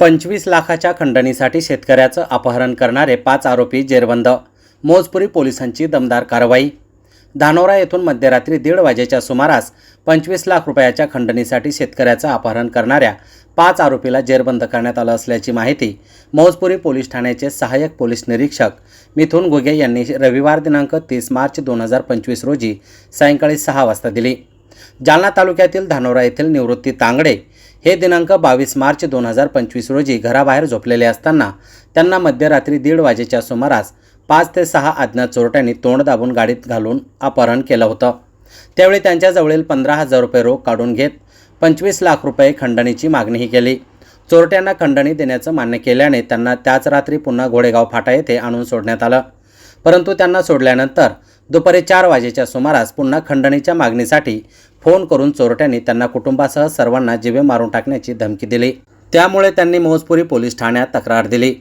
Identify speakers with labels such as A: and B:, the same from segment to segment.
A: पंचवीस लाखाच्या खंडणीसाठी शेतकऱ्याचं अपहरण करणारे पाच आरोपी जेरबंद. मोजपुरी पोलिसांची दमदार कारवाई. धानोरा येथून मध्यरात्री दीड वाजेच्या सुमारास पंचवीस लाख रुपयाच्या खंडणीसाठी शेतकऱ्याचं अपहरण करणाऱ्या पाच आरोपीला जेरबंद करण्यात आलं असल्याची माहिती मौजपुरी पोलीस ठाण्याचे सहाय्यक पोलीस निरीक्षक मिथुन घुगे यांनी रविवार दिनांक तीस मार्च दोन हजार पंचवीस रोजी सायंकाळी सहा वाजता दिली. जालना तालुक्यातील धानोरा येथील निवृत्ती तांगडे हे दिनांक बावीस मार्च दोन हजार पंचवीस रोजी घराबाहेर झोपलेले असताना त्यांना मध्यरात्री दीड वाजेच्या सुमारास पाच ते सहा अज्ञात चोरट्यांनी तोंड दाबून गाडीत घालून अपहरण केलं होतं. त्यावेळी त्यांच्याजवळील पंधरा हजार रुपये रोख काढून घेत पंचवीस लाख रुपये खंडणीची मागणीही केली. चोरट्यांना खंडणी देण्याचं मान्य केल्याने त्यांना त्याच रात्री पुन्हा घोडेगाव फाटा येथे आणून सोडण्यात आलं. परंतु त्यांना सोडल्यानंतर दुपारी चार वाजेच्या सुमारास पुन्हा खंडणीच्या मागणीसाठी फोन करून चोरट्यांनी त्यांना कुटुंबासह सर्वांना जिवे मारून टाकण्याची धमकी दिली. त्यामुळे त्यांनी मौजपुरी पोलीस ठाण्यात तक्रार दिली.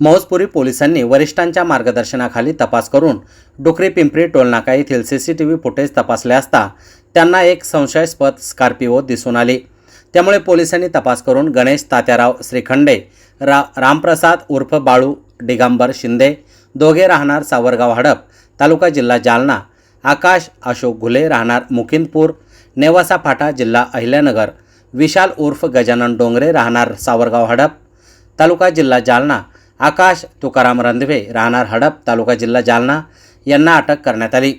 A: मौजपुरी पोलिसांनी वरिष्ठांच्या मार्गदर्शनाखाली तपास करून डुकरी पिंपरी टोलनाका येथील C C T V footage तपासले असता त्यांना एक संशयास्पद स्कॉर्पिओ दिसून आली. त्यामुळे पोलिसांनी तपास करून गणेश तात्याराव श्रीखंडे रा रामप्रसाद उर्फ बाळू डिगांबर शिंदे दोघे राहणार सावरगाव हडप तालुका जिल्हा जालना. आकाश अशोक घुले राहणार मुकिंदपूर. नेवासा फाटा जिल्हा अहिल्यानगर. विशाल उर्फ गजानन डोंगरे राहणार सावरगाव हडप. तालुका जिल्हा जालना. आकाश तुकाराम रंधवे राहणार हडप तालुका जिल्हा जालना. यांना अटक करण्यात आली.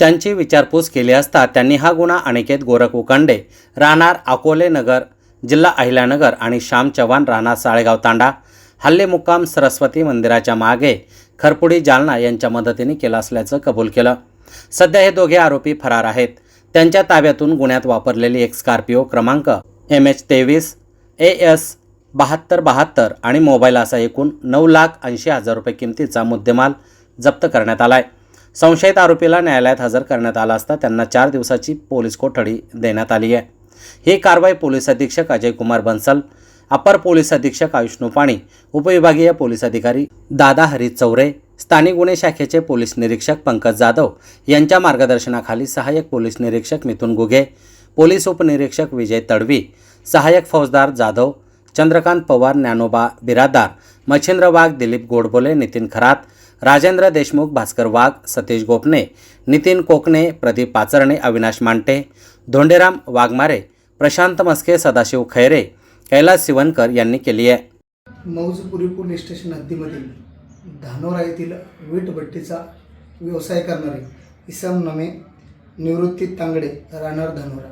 A: त्यांची विचारपूस केली असता त्यांनी हा गुन्हा अनिकेत गोरख उकंडे राहणार अकोले नगर जिल्हा अहिल्यानगर आणि श्याम चव्हाण राहणार साळेगाव तांडा. हल्ले मुक्काम सरस्वती मंदिराच्या मागे खरपुडी जालना यांच्या मदतीने केला असल्याचं कबूल केलं. सध्या हे दोघे आरोपी फरार आहेत. त्यांच्या ताब्यातून गुन्ह्यात वापरलेली एक स्कॉर्पिओ क्रमांक एम एच तेवीस ए एस बहात्तर बहात्तर आणि मोबाईल असा एकूण नऊ लाख ऐंशी हजार रुपये किमतीचा मुद्देमाल जप्त करण्यात आला आहे संशयित आरोपीला न्यायालयात हजर करण्यात आला असता त्यांना चार दिवसाची पोलीस कोठडी देण्यात आली आहे. ही कारवाई पोलीस अधीक्षक अजय कुमार बन्सल अपर पोलीस अधीक्षक आयुष्णू पाणी उपविभागीय पोलीस अधिकारी दादा हरी चौरे स्थानिक गुन्हे शाखेचे पोलीस निरीक्षक पंकज जाधव यांच्या मार्गदर्शनाखाली सहाय्यक पोलीस निरीक्षक मिथुन गुगे पोलीस उपनिरीक्षक विजय तडवी सहाय्यक फौजदार जाधव चंद्रकांत पवार ज्ञानोबा बिरादार मच्छिंद्र वाघ दिलीप गोडबोले नितीन खरात राजेंद्र देशमुख भास्कर वाघ सतीश गोपने नितीन कोकणे प्रदीप पाचरणे अविनाश मांटे धोंडेराम वाघमारे प्रशांत मस्के सदाशिव खैरे कैलास सिवनकर यांनी केली आहे.
B: मौजपुरी पोलीस स्टेशन हद्दीमधील धानोरा येथील वीटभट्टीचा व्यवसाय करणारे इसम नमे निवृत्ती तांगडे राहणार धानोरा.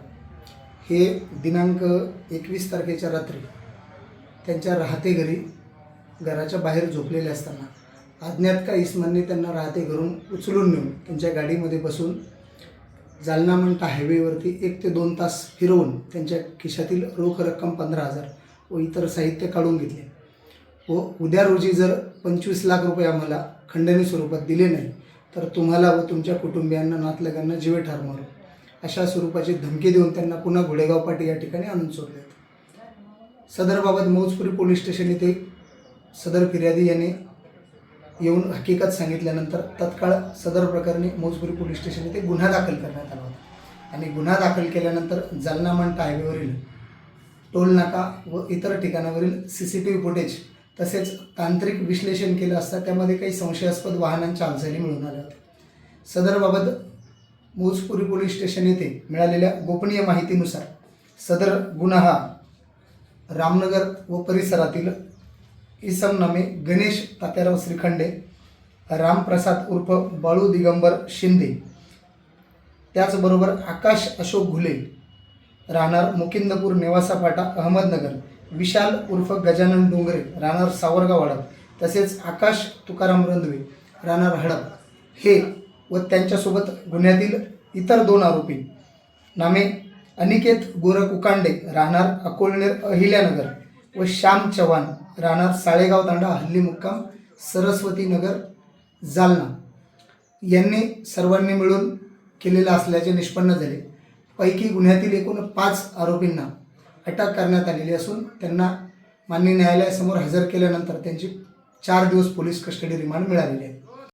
B: हे दिनांक एकवीस तारखेच्या रात्री त्यांच्या राहते घरी घराच्या बाहेर झोपलेले असताना अज्ञात का इसमांनी त्यांना राहते घरून उचलून नेऊन त्यांच्या गाडीमध्ये बसून जालना मंटा हायवेवरती एक ते दोन तास फिरवून त्यांच्या खिशातील रोख रक्कम पंधरा हजार व इतर साहित्य काढून घेतले. व उद्या रोजी जर पंचवीस लाख रुपये आम्हाला खंडणी स्वरूपात दिले नाही तर तुम्हाला व तुमच्या कुटुंबियांना नातलगांना जीवे ठार मारू. अशा स्वरूपाची धमकी देऊन त्यांना पुन्हा घोडेगाव पाटी या ठिकाणी आणून सोडले. सदरबाबत मौजपुरी पोलीस स्टेशन येथे सदर फिर्यादी यांनी येऊन हकीकत सांगितल्यानंतर तत्काळ सदर प्रकरणी मोजपुरी पोलीस स्टेशन येथे गुन्हा दाखल करण्यात आला होता. आणि गुन्हा दाखल केल्यानंतर जालना मंटा हायवेवरील टोल नाका व इतर ठिकाणावरील C C T V footage तसेच तांत्रिक विश्लेषण केलं असता त्यामध्ये काही संशयास्पद वाहनांच्या हालचाली मिळून आल्या होत्या. सदरबाबत मोजपुरी पोलीस स्टेशन येथे मिळालेल्या गोपनीय माहितीनुसार सदर गुन्हा रामनगर व परिसरातील इसम नामे गणेश तात्याराव श्रीखंडे रामप्रसाद उर्फ बाळू दिगंबर शिंदे. त्याचबरोबर आकाश अशोक घुले राहणार मुकिंदपूर नेवासा फाटा अहमदनगर विशाल उर्फ गजानन डोंगरे राहणार सावरगाव हडप तसेच आकाश तुकाराम रंधवे राहणार हडप. हे व त्यांच्यासोबत गुन्ह्यातील इतर दोन आरोपी. नामे अनिकेत गोरख उकांडे राहणार अकोलनेर अहिल्यानगर व श्याम चव्हाण. राहणार साळेगाव तांडा हल्ली मुक्काम सरस्वती नगर जालना. यांनी सर्वांनी मिळून केलेलं असल्याचे निष्पन्न झाले. पैकी गुन्ह्यातील एकूण पाच आरोपींना अटक करण्यात आलेली असून त्यांना मान्य न्यायालयासमोर हजर केल्यानंतर त्यांची चार दिवस पोलीस कस्टडी रिमांड मिळालेली आहे.